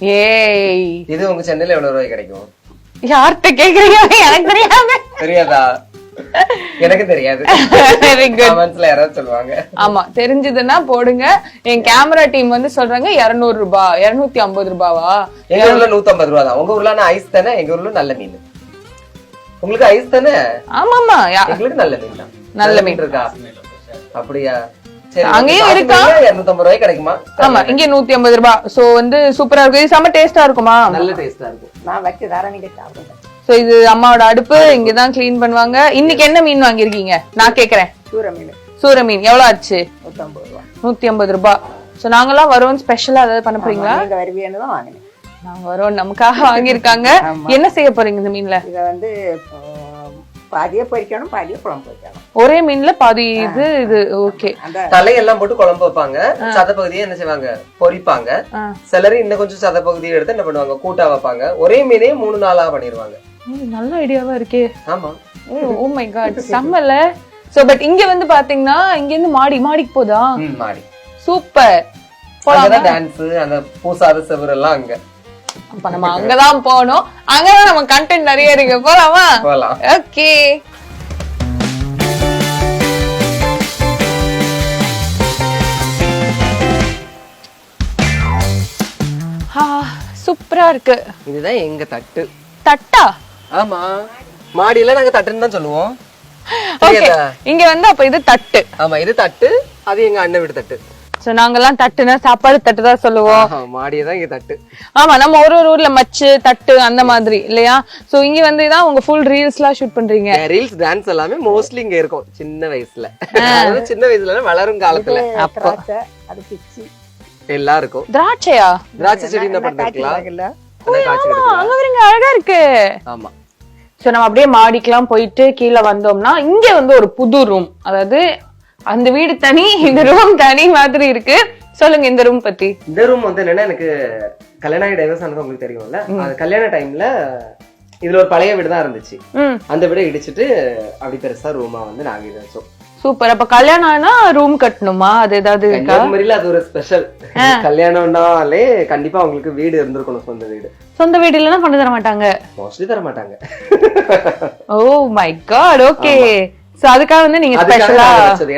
ஏய். இது உங்க சென்னையில எவ்வளவு ரூபாய் கிடைக்கும்? யார்கிட்ட கேக்குறீங்க? எனக்கு தெரியாம. தெரியாதா? எனக்கு தெரியாது. வெரி குட் கமெண்ட்ஸ்ல யாராவது சொல்லுவாங்க. ஆமா தெரிஞ்சதுன்னா போடுங்க. என் கேமரா டீம் வந்து சொல்றாங்க இருநூறு ரூபாய் இருநூத்தி ஐம்பது ரூபாவா? எங்க ஊர்ல நூத்தம்பது ரூபா தான். உங்க ஊர்ல ஐஸ் தானே? எங்க ஊர்ல நல்ல மீன். உங்களுக்கு ஐஸ் தானே? ஆமாமா யா- எங்களுக்கு நல்ல மீன் நல்ல மீன். இருக்கா. அப்படியா? அங்கேயும் இருக்கா? இருநூத்தம்பது ரூபாய் கிடைக்குமா? ஆமா இங்க நூத்தி ஐம்பது ரூபாய் சோ வந்து சூப்பரா இருக்கும். இது செம்ம டேஸ்டா இருக்குமா? நல்ல டேஸ்டா இருக்கும். நான் வச்சு தரேன் நீங்க சாப்பிடுங்க. சோ இது அம்மாவோட அடுப்பு. இங்கதான் க்ளீன் பண்ணுவாங்க. இன்னைக்கு என்ன மீன் வாங்கியிருக்கீங்க? நான் கேக்குறேன். சூர மீன். சூர மீன். எவ்வளவு ஆச்சு? நூத்தி ஐம்பது ரூபாய் சோ நாங்கெல்லாம் வரோம் ஸ்பெஷலா ஏதாவது பண்ண போறீங்களா? நீங்க தான் வாங்கினேன். நாங்க வரோம் நமக்காக வாங்கியிருக்காங்க. என்ன செய்ய போறீங்க இந்த மீன்ல? இதை வந்து பாதியே பொரிக்கணும் பாதியே குழம்பு வைக்கணும். ஒரே மீன்ல பாதி இது இது ஓகே தலையெல்லாம் போட்டு குழம்பு வைப்பாங்க. சத பகுதியை என்ன செய்வாங்க? பொரிப்பாங்க. சிலர் இன்னும் கொஞ்சம் சத பகுதியை எடுத்து என்ன பண்ணுவாங்க? கூட்டா வைப்பாங்க. ஒரே மீனே மூணு நாளா பண்ணிடுவாங்க நல்ல ஐடியாவா இருக்கே. ஆமா. ஓ மை காட் செம்மல. சோ பட் இங்க வந்து பாத்தீங்கன்னா இங்க இருந்து மாடி மாடிக்கு போதா? மாடி. சூப்பர் அங்கதான் டான்ஸ் அந்த பூசாத செவர் எல்லாம் அங்க. அப்ப நம்ம அங்கதான் போகணும். அங்கதான் நம்ம கண்டென்ட் நிறைய இருக்கு. போலாமா? போகலாம் ஓகே சூப்பரா இருக்கு. இதுதான் எங்க தட்டு. தட்டா? ஆமா. மாடியில நாங்க தட்டுன்னு தான் சொல்லுவோம். ஓகே? இங்க வந்து அப்ப இது தட்டு. ஆமா இது தட்டு. அது எங்க அண்ணன் வீடு தட்டு. சோ நாங்கெல்லாம் தட்டுனா சாப்பாடு தட்டு தான் சொல்லுவோம். மாடியே தான் இங்க தட்டு. ஆமா நம்ம ஒரு ஒரு ஊர்ல மச்சு தட்டு அந்த மாதிரி இல்லையா? சோ இங்க வந்து தான் உங்க ஃபுல் ரீல்ஸ் எல்லாம் ஷூட் பண்றீங்க. ரீல்ஸ் டான்ஸ் எல்லாமே மோஸ்ட்லி இங்க இருக்கும் சின்ன வயசுல. சின்ன வயசுல வளரும் காலத்துல. திராட்சை அது பிச்சி. எல்லாம் இருக்கும் திராட்சையா? திராட்சை செடி அங்க வரீங்க அழகா இருக்கு. ஆமா. சோ நம்ம அப்படியே மாடிக்கெல்லாம் போயிட்டு கீழே வந்தோம்னா இங்க வந்து ஒரு புது ரூம் அதாவது அந்த வீடு தனி இந்த ரூம் தனி மாதிரி இருக்கு. சொல்லுங்க இந்த ரூம் பத்தி. இந்த ரூம் வந்து என்னன்னா எனக்கு கல்யாணம் டைவர்ஸ் ஆனது உங்களுக்கு தெரியும்ல. அது கல்யாண டைம்ல இதுல ஒரு பழைய வீடு தான் இருந்துச்சு. அந்த வீடை இடிச்சிட்டு அப்படி பெருசா ரூமா வந்து நாங்க இது வச்சோம் சூப்பர். அப்ப கல்யாணம் ஆனா ரூம் கட்டணுமா? அது ஏதாவது இருக்கா? கன்னியாகுமரியில அது ஒரு ஸ்பெஷல் கல்யாணம்னாலே கண்டிப்பா அவங்களுக்கு வீடு இருந்திருக்கணும் சொந்த வீடு. சொந்த வீடு இல்லைன்னா பண்ணி தர மாட்டாங்க. மோஸ்ட்லி தர மாட்டாங்க. Oh my god okay so அதுக்காக வந்து நீங்க ஸ்பெஷலா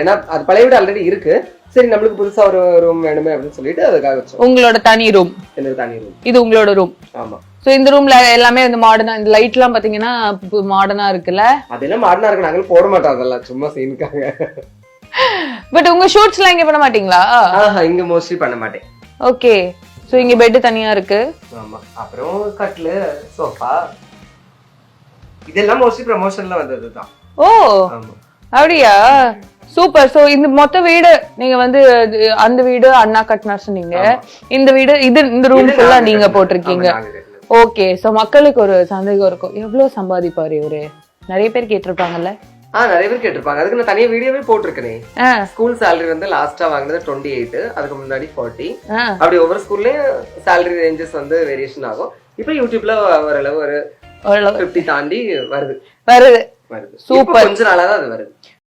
ஏன்னா அது பழைய வீடு ஆல்ரெடி இருக்கு. சரி நம்மளுக்கு புதுசா ஒரு ரூம் வேணுமே அப்படின்னு சொல்லிட்டு அதுக்காக வச்சோம். உங்களோட தனி ரூம் எனக்கு தனி ரூம் இது உங்களோட ரூம் ஆமா. சோ இந்த ரூம்ல எல்லாமே வந்து மாடர்னா இந்த லைட் எல்லாம் பாத்தீங்கன்னா மாடர்னா இருக்குல்ல? அதெல்லாம் மாடனா இருக்கு நாங்களும் போட மாட்டோம் அதெல்லாம் சும்மா சீனுக்காக பட் உங்க ஷூட்ஸ் எல்லாம் இங்க பண்ண மாட்டீங்களா? ஆஹா இங்க மோஸ்ட்லி பண்ண மாட்டேன். ஓகே சோ இங்க பெட் தனியா இருக்கு. ஆமா. அப்புறம் கட்லு சோஃபா இதெல்லாம் மோஸ்ட்லி ப்ரமோஷன்ல வந்தது தான் ஓ அப்படியா? சூப்பர் சோ இந்த மொத்த வீடு நீங்க வந்து அந்த வீடு அண்ணா கட்டினா சொன்னீங்க. இந்த வீடு இது இந்த ரூம் ஃபுல்லா நாங்க. போட்டிருக்கீங்க. ஓகே சோ மக்களுக்கு ஒரு சந்தேகம் இருக்கும். எவ்வளவு சம்பாதிப்பாரு இவரு? நிறைய பேர் கேட்டிருப்பாங்கல்ல? ஆ நிறைய பேர் கேட்டிருப்பாங்க. அதுக்கு நான் தனியா வீடியோவே போட்டிருக்கேனே. ஸ்கூல் salary வந்து லாஸ்டா வாங்கினது டுவெண்ட்டி எயிட் அதுக்கு முன்னாடி ஃபார்ட்டி. அப்படி ஒவ்வொரு ஸ்கூல்லயும் salary ரேஞ்சஸ் வந்து வேரியேஷன் ஆகும். இப்போ யூடியூப்ல ஓரளவு ஒரு பிப்டி தாண்டி வருது. வருது. வருது. இப்போ கொஞ்ச நாளா தான் அது வருது.